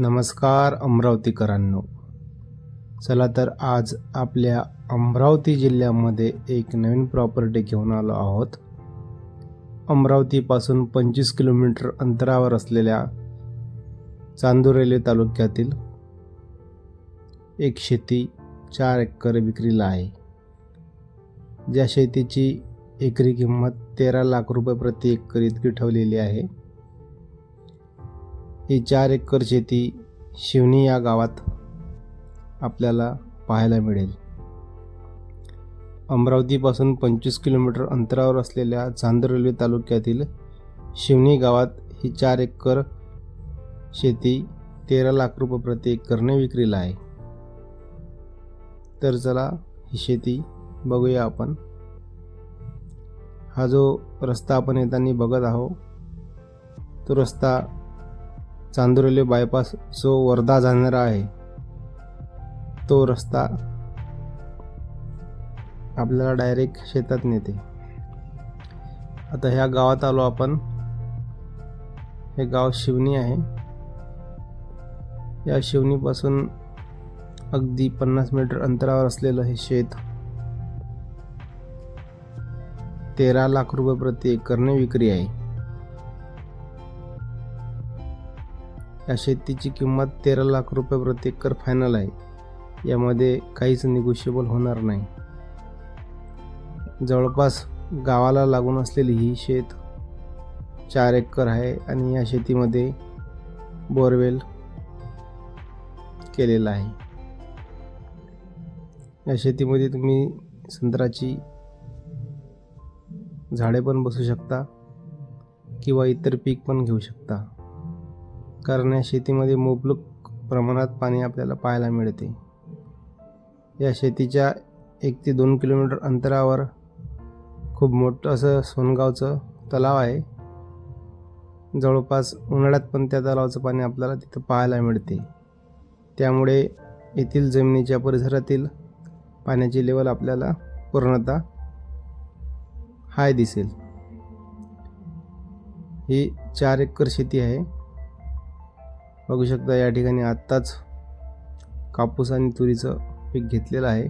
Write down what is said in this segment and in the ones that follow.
नमस्कार अमरावतीकरांनो. चला तर आज आपल्या अमरावती जिल्ह्यामध्ये एक नवीन प्रॉपर्टी घेऊन आलो आहोत. अमरावतीपासून पंचवीस किलोमीटर अंतरावर असलेल्या चांदूर तालुक्यातील एक शेती चार एकर विक्रीला आहे. ज्या शेतीची एकरी किंमत तेरा लाख रुपये प्रति एकर इतकी ठेवलेली आहे. ही चार एकर शेती शिवणी या गावात आपल्याला पाहायला मिळेल. अमरावतीपासून पंचवीस किलोमीटर अंतरावर असलेल्या चांदूर रेल्वे तालुक्यातील शिवणी गावात ही चार एकर शेती तेरा लाख रुपये प्रति एकरने विक्रीला आहे. तर चला ही शेती बघूया आपण. हा जो रस्ता आपण येताना बघत आहोत तो रस्ता चांदुरले बायपास जो वर्धा जाणारा आहे तो रस्ता आपल्याला डायरेक्ट शेतात नेते. आता ह्या गावात आलो आपण. हे गाव शिवणी आहे. या शिवणीपासून अगदी पन्नास मीटर अंतरावर असलेलं हे शेत तेरा लाख रुपये प्रति एकरने विक्री आहे. या शेतीची किंमत तेरा लाख रुपये प्रति एकर फायनल आहे. यामध्ये काहीच निगोशिएबल होणार नाही. जवळपास गावाला लागून असलेली ही शेत चार एकर आहे आणि या शेतीमध्ये बोरवेल केलेला आहे. या शेतीमध्ये तुम्ही संत्र्याची झाडे पण बसू शकता किंवा इतर पीक पण घेऊ शकता. कारण या शेतीमध्ये मुबलक प्रमाणात पाणी आपल्याला पाहायला मिळते. या शेतीच्या एक ते दोन किलोमीटर अंतरावर खूप मोठं असं सोनगावचं तलाव आहे. जवळपास उन्हाळ्यात पण त्या तलावाचं पाणी आपल्याला तिथं पाहायला मिळते. त्यामुळे येथील जमिनीच्या परिसरातील पाण्याची लेवल आपल्याला पूर्णतः हाय दिसेल. ही चार एकर शेती आहे. बघू शकता या ठिकाणी आत्ताच कापूस आणि तुरीचं पीक घेतलेलं आहे.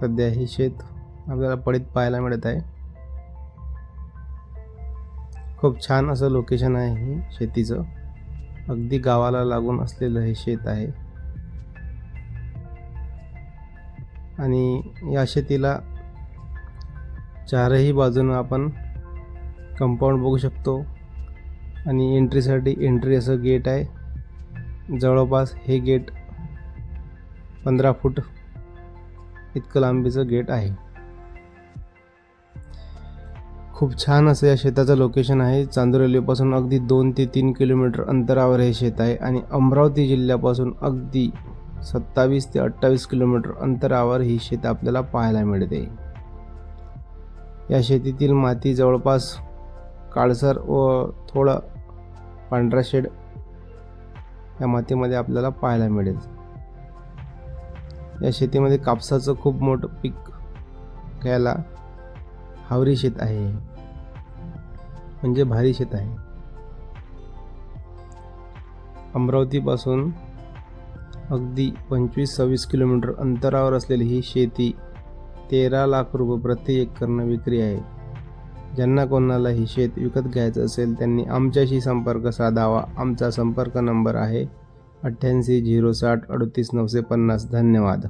सध्या ही शेत आपल्याला पडीत पाहायला मिळत आहे. खूप छान असं लोकेशन आहे हे शेतीचं. अगदी गावाला लागून असलेलं हे शेत आहे. आणि या शेतीला चारही बाजूनं आपण कंपाऊंड बघू शकतो. आणि एंट्रीसाठी एंट्री असं गेट आहे. जवळपास हे गेट पंधरा फूट इतकं लांबीचं गेट आहे. खूप छान असं या शेताचं लोकेशन आहे. चांदूर अगदी दोन ते तीन किलोमीटर अंतरावर हे शेत आहे आणि अमरावती जिल्ह्यापासून अगदी सत्तावीस ते अठ्ठावीस किलोमीटर अंतरावर ही शेत आपल्याला पाहायला मिळते. या शेतीतील माती जवळपास काळसर व थोडं पांढरा शेड या मातीमध्ये आपल्याला पाहायला मिळेल. या शेतीमध्ये कापसाचं खूप मोठं पीक घ्यायला हावरी शेत आहे. म्हणजे भारी शेत आहे. अमरावतीपासून अगदी पंचवीस सव्वीस किलोमीटर अंतरावर असलेली ही शेती तेरा लाख रुपये प्रति एकरनं विक्री आहे. ज्यांना कोणालाही शेत विकत घ्यायचं असेल त्यांनी आमच्याशी संपर्क साधावा. आमचा संपर्क नंबर आहे अठ्ठ्याऐंशी झिरो साठ अडतीस नऊशे पन्नास. धन्यवाद.